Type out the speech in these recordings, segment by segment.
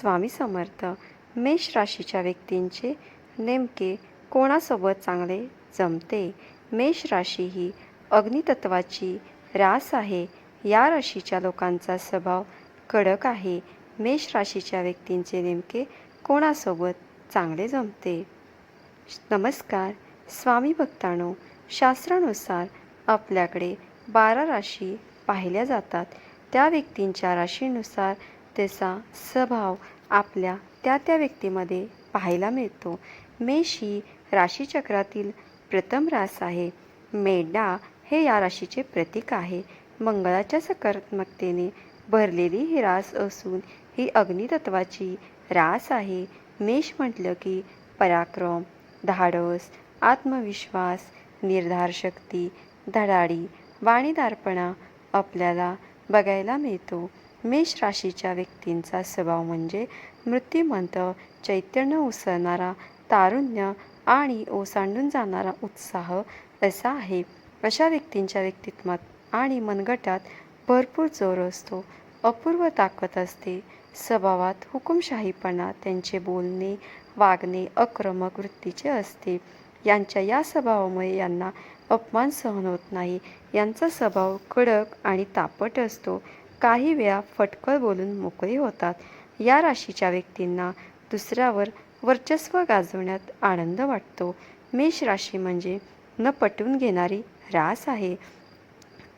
स्वामी समर्थ. मेष राशीच्या व्यक्तींचे नेमके कोणासोबत चांगले जमते? मेष राशी ही अग्नितत्वाची रास आहे. या राशीच्या लोकांचा स्वभाव कडक आहे. मेष राशीच्या व्यक्तींचे नेमके कोणासोबत चांगले जमते? नमस्कार स्वामी भक्तांनो शास्त्रानुसार आपल्याकडे बारा राशी पाहिल्या जातात. त्या व्यक्तींच्या राशीनुसार त्याचा स्वभाव आपल्या त्या त्या व्यक्तीमध्ये पाहायला मिळतो. मेष ही राशीचक्रातील प्रथम रास आहे. मेढा हे या राशीचे प्रतीक आहे. मंगळाच्या सकारात्मकतेने भरलेली ही रास असून ही अग्नितत्वाची रास आहे. मेष म्हटलं की पराक्रम धाडस आत्मविश्वास निर्धार शक्ती धडाडी वाणीदारपणा आपल्याला बघायला मिळतो. मेष राशीच्या व्यक्तींचा स्वभाव म्हणजे मृत्यूमंत चैतन्य उसळणारा तारुण्य आणि ओसांडून जाणारा उत्साह असा आहे. अशा व्यक्तींच्या व्यक्तित्वात आणि मनगटात भरपूर जोर असतो. अपूर्व ताकद असते. स्वभावात हुकुमशाहीपणा त्यांचे बोलणे वागणे आक्रमक वृत्तीचे असते. यांच्या या स्वभावामुळे यांना अपमान सहन होत नाही. यांचा स्वभाव कडक आणि तापट असतो. काही वेळा फटकळ बोलून मोकळी होतात. या राशीच्या व्यक्तींना दुसऱ्यावर वर्चस्व गाजवण्यात आनंद वाटतो. मेष राशी म्हणजे न पटवून घेणारी रास आहे.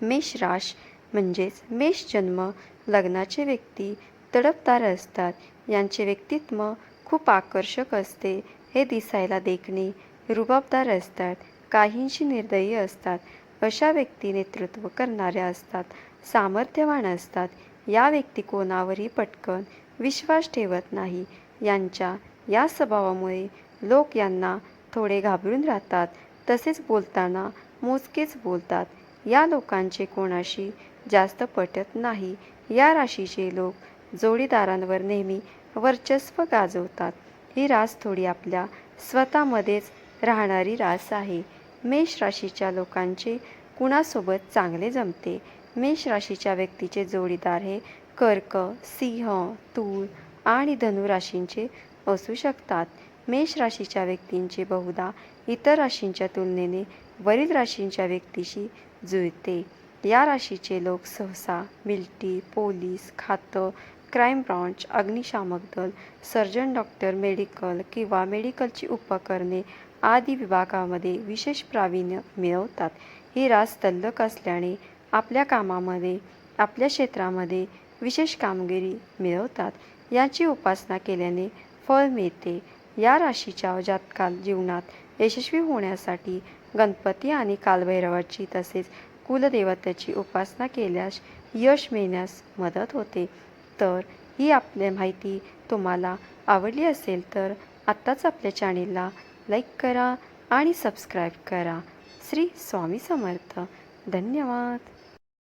मेष राश म्हणजेच मेष जन्म लग्नाचे व्यक्ती तडपदार असतात. यांचे व्यक्तित्व खूप आकर्षक असते. हे दिसायला देखणे रुबाबदार असतात. काहींशी निर्दयी असतात. अशा व्यक्ती नेतृत्व करणाऱ्या असतात. सामर्थ्यवान असतात. या व्यक्ती कोणावरही पटकन विश्वास ठेवत नाही. यांच्या या स्वभावामुळे लोक यांना थोडे घाबरून राहतात. तसेच बोलताना मोजकेच बोलतात. या लोकांचे कोणाशी जास्त पटत नाही. या राशीचे लोक जोडीदारांवर नेहमी वर्चस्व गाजवतात. ही रास थोडी आपल्या स्वतःमध्येच राहणारी रास आहे. मेष राशीच्या लोकांचे कुणासोबत चांगले जमते? मेष राशीच्या व्यक्तीचे जोडीदार हे कर्क सिंह तूळ आणि धनु राशींचे असू शकतात. मेष राशीच्या व्यक्तींचे बहुधा इतर राशींच्या तुलनेने वरील राशींच्या व्यक्तीशी जुळते. या राशीचे लोक सहसा मिल्टी पोलीस खातं क्राईम ब्रांच अग्निशामक दल सर्जन डॉक्टर मेडिकल किंवा मेडिकलची उपकरणे आदी विभागामध्ये विशेष प्रावीण्य मिळवतात. ही रास तल्लक असल्याने आपल्या कामामध्ये आपल्या क्षेत्रामध्ये विशेष कामगिरी मिळवतात. याची उपासना केल्याने फळ मिळते. या राशीच्या जातकाल जीवनात यशस्वी होण्यासाठी गणपती आणि कालभैरवाची तसेच कुलदेवतेची उपासना केल्यास यश मिळण्यास मदत होते. तर ही आपली माहिती तुम्हाला आवडली असेल तर आत्ताच आपल्या चॅनेलला लाईक करा आणि सबस्क्राईब करा. श्री स्वामी समर्थ. धन्यवाद.